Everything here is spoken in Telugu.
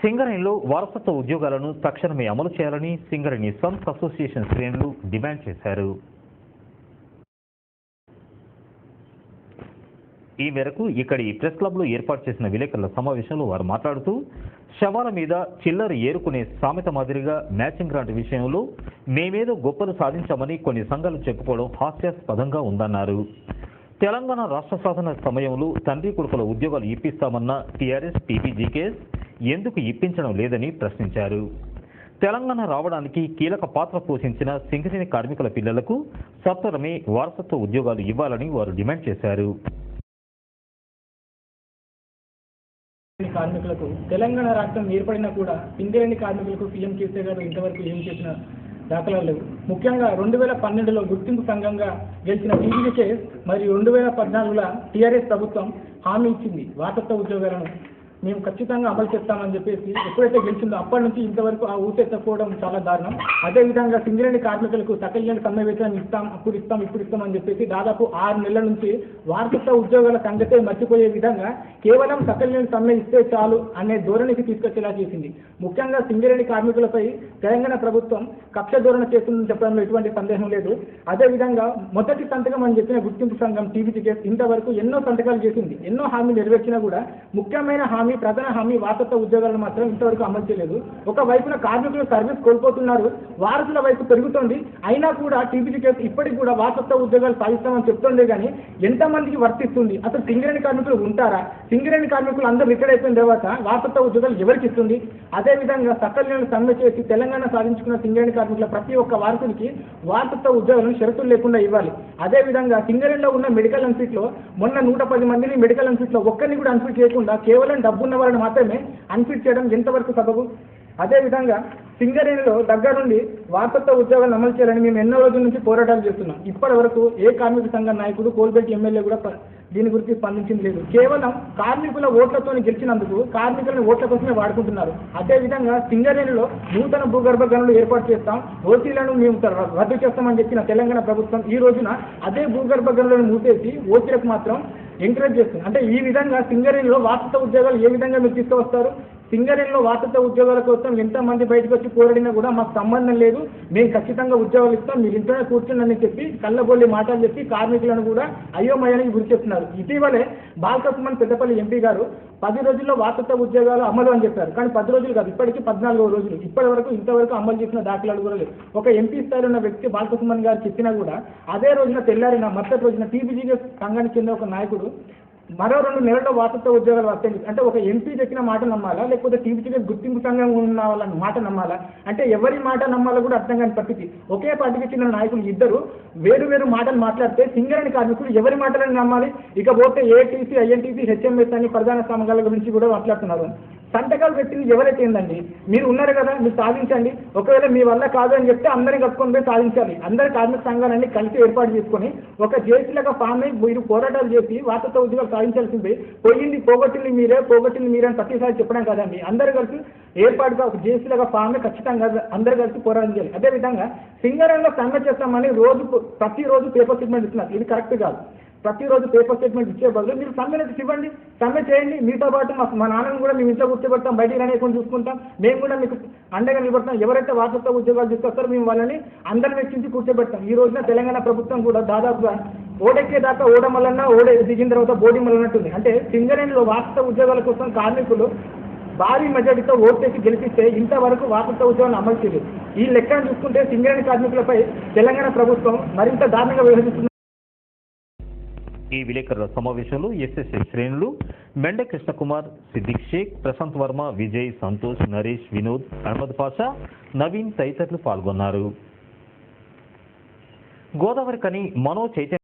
సింగరేణిలో వారసత్వ ఉద్యోగాలను తక్షణమే అమలు చేయాలని సింగరేణి సన్స్ అసోసియేషన్ శ్రేణులు డిమాండ్ చేశారు. ఈ మేరకు ఇక్కడి ప్రెస్ క్లబ్లో ఏర్పాటు చేసిన విలేకరుల సమావేశంలో వారు మాట్లాడుతూ శవాల మీద చిల్లర ఏరుకునే సామెత మాదిరిగా మ్యాచింగ్ గ్రాంట్ విషయంలో మేమేదో గొప్పలు సాధించామని కొన్ని సంఘాలు చెప్పుకోవడం హాస్యాస్పదంగా ఉందన్నారు. తెలంగాణ రాష్ట్ర సాధన సమయంలో తండ్రి కొడుకుల ఉద్యోగాలు ఇప్పిస్తామన్న టీఆర్ఎస్ టీపీజీకేఎస్ ఎందుకు ఇప్పించడం లేదని ప్రశ్నించారు. తెలంగాణ రావడానికి కీలక పాత్ర పోషించిన సింగరేణి కార్మికుల పిల్లలకు సత్వరమే వారసత్వ ఉద్యోగాలు ఇవ్వాలని వారు డిమాండ్ చేశారు. కార్మికులకు తెలంగాణ రాష్ట్రం ఏర్పడినా కూడా సింగరేణి కార్మికులకు సీఎం కేసీఆర్ గారు ఇంతవరకు ఏం చేసిన దాఖలాలు లేవు. ముఖ్యంగా రెండు వేల పన్నెండులో గుర్తింపు సంఘంగా గెలిచిన టీజీకేఎస్ మరియు రెండు వేల పద్నాలుగులో టీఆర్ఎస్ ప్రభుత్వం హామీ ఇచ్చింది వారసత్వ ఉద్యోగాలను. మేము ఖచ్చితంగా అమలు చేస్తామని చెప్పేసి ఎప్పుడైతే గెలిచిందో అప్పటి నుంచి ఇంతవరకు ఆ ఊసెత్తకపోవడం చాలా దారుణం. అదేవిధంగా సింగరేణి కార్మికులకు సకల్యాన్ని సమ్మె వేతనం ఇస్తాం అప్పుడు ఇస్తాం ఇప్పుడు ఇస్తాం అని చెప్పేసి దాదాపు ఆరు నెలల నుంచి వార్షిక ఉద్యోగాల సంగతే మర్చిపోయే విధంగా కేవలం సకల్యాన్ని సమ్మె ఇస్తే చాలు అనే ధోరణికి తీసుకొచ్చేలా చేసింది. ముఖ్యంగా సింగరేణి కార్మికులపై తెలంగాణ ప్రభుత్వం కక్ష ధోరణ చేస్తుందని చెప్పడంలో ఎటువంటి సందేహం లేదు. అదేవిధంగా మొదటి సంతకం అని చెప్పిన గుర్తింపు సంఘం టీవీటీకేస్ ఇంతవరకు ఎన్నో సంతకాలు చేసింది. ఎన్నో హామీ నెరవేర్చినా కూడా ముఖ్యమైన హామీ ప్రధాన హామీ వారసత్వ ఉద్యోగాలను మాత్రం ఇంతవరకు అమలు చేయలేదు. ఒక వైపున కార్మికులు సర్వీస్ కోల్పోతున్నారు వారసుల వైపు పెరుగుతోంది. అయినా కూడా టీబీటీకేస్ ఇప్పటికి కూడా వారసత్వ ఉద్యోగాలు సాధిస్తామని చెప్తుండే కానీ ఎంతమందికి వర్తిస్తుంది? అసలు సింగరేణి కార్మికులు ఉంటారా? సింగరేణి కార్మికులు అందరూ రిటైర్ అయిపోయిన తర్వాత వారసత్వ ఉద్యోగాలు ఎవరికి ఇస్తుంది? అదేవిధంగా సకల్యాన్ని సమ్మె చేసి తెలంగాణ సాధించుకున్న సింగరేణి కార్మికుల ప్రతి ఒక్క వారసుడికి వారసత్వ ఉద్యోగాలను షరతులు లేకుండా ఇవ్వాలి. అదేవిధంగా సింగరేణిలో ఉన్న మెడికల్ అన్ఫిట్లో మొన్న నూట పది మందిని మెడికల్ అన్ఫిట్లో ఒక్కరిని కూడా అన్ఫిట్ చేయకుండా కేవలం డబ్బున్న వాళ్ళని మాత్రమే అన్ఫిట్ చేయడం ఎంతవరకు సబబు? అదేవిధంగా సింగరేణిలో దగ్గరుండి వారసత్వ ఉద్యోగాలను అమలు చేయాలని మేము ఎన్నో రోజుల నుంచి పోరాటాలు చేస్తున్నాం. ఇప్పటి వరకు ఏ కార్మిక సంఘ నాయకుడు కోల్బెట్టి ఎమ్మెల్యే కూడా దీని గురించి స్పందించింది లేదు. కేవలం కార్మికుల ఓట్లతో గెలిచినందుకు కార్మికులను ఓట్ల కోసమే వాడుకుంటున్నారు. అదేవిధంగా సింగరేణిలో నూతన భూగర్భ గనులు ఏర్పాటు చేస్తాం. ఓసీలను మేము రద్దు చేస్తామని చెప్పిన తెలంగాణ ప్రభుత్వం ఈ రోజున అదే భూగర్భ గనులను మూసేసి ఓసీలకు మాత్రం ఎంకరేజ్ చేస్తుంది. అంటే ఈ విధంగా సింగరేణిలో వారసత్వ ఉద్యోగాలు ఏ విధంగా మీరు తీసుకువస్తారు? సింగరేణిలో వారసత్వ ఉద్యోగాల కోసం ఎంతమంది బయటకు వచ్చి పోరాడినా కూడా మాకు సంబంధం లేదు. మేము ఖచ్చితంగా ఉద్యోగాలు ఇస్తాం. మీరు ఇంట్లోనే కూర్చుండని చెప్పి కళ్ళబొల్లి మాటలు చెప్పి కార్మికులను కూడా అయోమయానికి గురి చేస్తున్నారు. ఇటీవలే బాలకృష్ణన్ పెద్దపల్లి ఎంపీ గారు పది రోజుల్లో వార్తత్వ ఉద్యోగాలు అమలు అని చెప్పారు. కానీ పది రోజులు కాదు ఇప్పటికీ పద్నాలుగో రోజులు. ఇప్పటి వరకు ఇంతవరకు అమలు చేసిన దాఖలాలు కూడా లేవు. ఒక ఎంపీ స్థాయిలో ఉన్న వ్యక్తి బాలకృష్ణన్ గారు చెప్పినా కూడా అదే రోజున తెల్లారిన మరుసటి రోజున టీబీజీ సంఘానికి చెందిన ఒక నాయకుడు మరో రెండు నెలల్లో వారసత్వ ఉద్యోగాలు వస్తాయి. అంటే ఒక ఎంపీ చెప్పిన మాట నమ్మాలా? లేకపోతే టీవీకి గుర్తింపు సంఘం ఉన్న వాళ్ళ మాట నమ్మాలా? అంటే ఎవరి మాట నమ్మాలో కూడా అర్థం కాని పరిస్థితి. ఒకే పార్టీకి చెందిన నాయకులు ఇద్దరు వేరు వేరు మాటలు మాట్లాడితే సింగరణి కార్మికులు ఎవరి మాటలను నమ్మాలి? ఇకపోతే ఏటీసీ ఐఎన్టీసీ హెచ్ఎంఎస్ అని ప్రధాన సంఘాల గురించి కూడా మాట్లాడుతున్నారు. సంతకాలు పెట్టింది ఎవరైతే ఏందండి? మీరు ఉన్నారు కదా మీరు సాధించండి. ఒకవేళ మీ వల్ల కాదు అని చెప్తే అందరిని కట్టుకొని పోయి సాధించాలి. అందరి కార్మిక సంఘాలన్నీ కలిసి ఏర్పాటు చేసుకొని ఒక జేసీలాగా ఫామ్ అయి మీరు పోరాటాలు చేసి వార్తతో ఉద్యోగాలు సాధించాల్సింది. పోయింది పోగొట్టింది మీరే పోగొట్టింది మీరే అని ప్రతిసారి చెప్పడం కదండి. అందరు కలిసి ఏర్పాటుగా ఒక జేసీలాగా ఫామ్ అయి ఖచ్చితంగా అందరు కలిసి పోరాటం చేయాలి. అదేవిధంగా సింగరంలో సమ్మె చేస్తామని రోజు ప్రతిరోజు పేపర్ స్టేట్మెంట్ ఇస్తున్నారు. ఇది కరెక్ట్ కాదు. ప్రతిరోజు పేపర్ స్టేట్మెంట్ ఇచ్చే బదులు మీరు సమ్మె నోటీస్ ఇవ్వండి సమ్మె చేయండి. మీతో పాటు మా మా నాన్నని కూడా మేము ఇంట్లో కూర్చోబెడతాం బయటికి రానియకుండా చూసుకుంటాం. మేము కూడా మీకు అండగా నిలబడతాం. ఎవరైతే వారసత్వ ఉద్యోగాలు తీసుకొస్తారో మేము వాళ్ళని అందరిని వెచ్చించి కూర్చోబెడతాం. ఈ రోజున తెలంగాణ ప్రభుత్వం కూడా దాదాపుగా ఓడెక్కే దాకా ఓడమల్లన్నా ఓడ దిగిన తర్వాత బోడి మల్లన్నట్టుంది అంటే సింగరేణిలో వారసత్వ ఉద్యోగాల కోసం కార్మికులు భారీ మెజార్టీతో ఓటేసి గెలిపిస్తే ఇంతవరకు వారసత్వ ఉద్యోగాన్ని అమలు చేయలేదు. ఈ లెక్కను చూసుకుంటే సింగరేణి కార్మికులపై తెలంగాణ ప్రభుత్వం మరింత దారుణంగా వ్యవహరిస్తుంది. ఈ విలేకరుల సమావేశంలో ఎస్ఎస్ఏ శ్రేణులు మెండ కృష్ణకుమార్ సిద్దిక్ షేక్ ప్రశాంత్ వర్మ విజయ్ సంతోష్ నరేష్ వినోద్ అహ్మద్ పాషా నవీన్ తదితరులు పాల్గొన్నారు. గోదావరి కని మనో చైతన్య